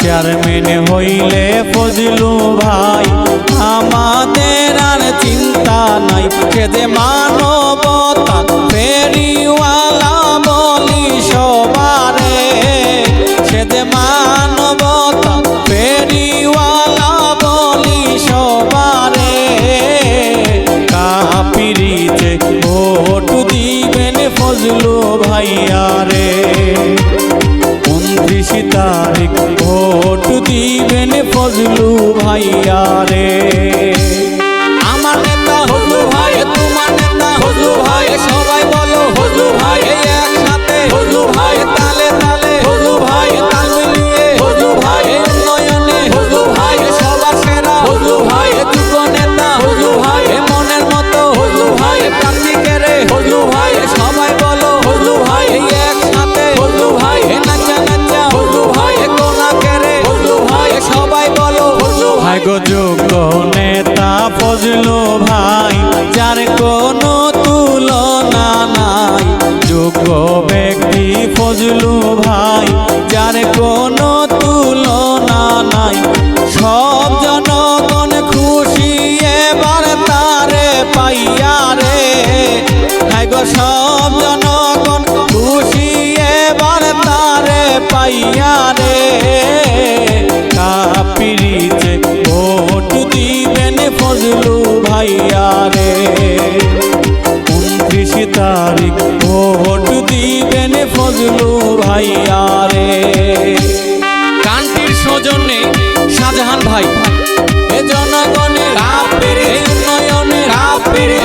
Chairman হইলে বুঝলু ভাই। আমাদের আর চিন্তা নাই খেদে যে মানবত হয় গো যোগ্য নেতা ফজলো ভাই, যার কোনো তুলনা নাই। যোগ্য ব্যক্তি ফজলু ভাই, যার কোনো তুলনা নাই। সব জনগণ খুশি, এবার তারে পাইয়া রে। হাই গো, সব জনগণ খুশি, এবার তারে পাইয়া রে। সৌজন্যে শাহজাহান ভাই। এ জনগণের রাত পেরে এ নয়নের রাত পেরে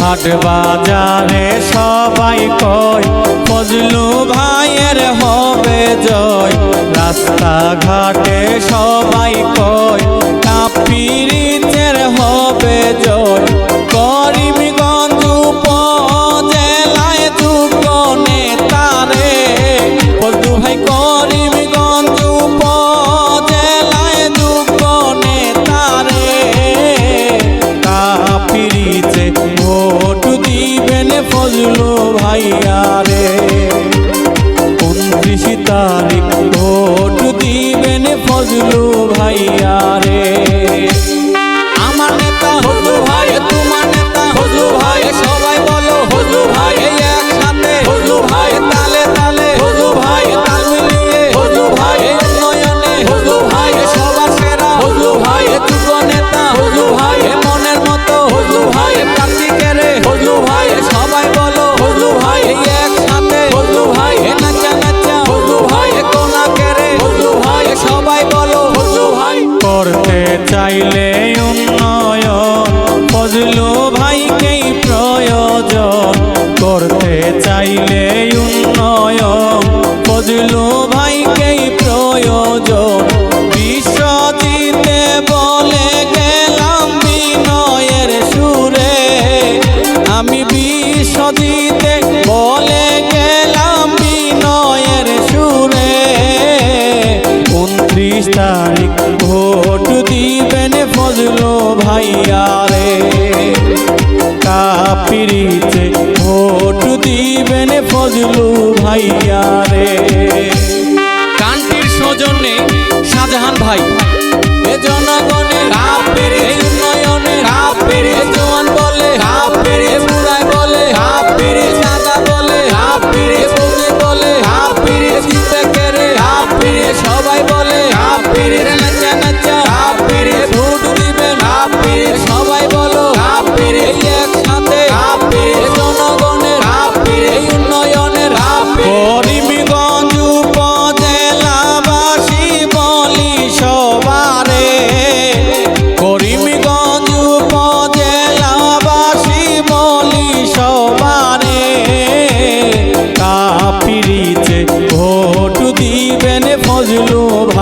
হাট বাজারে সবাই কয়, ফজলু ভাইয়ের হবে জয়। রাস্তা ঘাটে সবাই কয়, কাপিরিচের হবে জয়। পাইয়া চাইলে উন্নয়ন, ফজলু ভাইকেই প্রয়োজন। করতে চাইলে উন্নয়ন, ফজলু ভাইকেই প্রয়োজন। বিশ্বজিতে বলে গেলাম বিনয়ের সুরে। আমি বিশ্বজিতে বলে গেলাম বিনয়ের সুরে। উনত্রিশ তারিখ ফজলু ভাইয়া রে কাপিরিতে ভোট দিবেন ফজলু ভাইয়া রে। কান্তির সৌজন্যে শাহজাহান ভাই। এ জনগণের এই উন্নয়নে হাফের জোয়ান বলে হাফের বুড়ায় বলে হাফের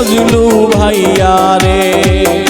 মজলু ভাইয়া রে।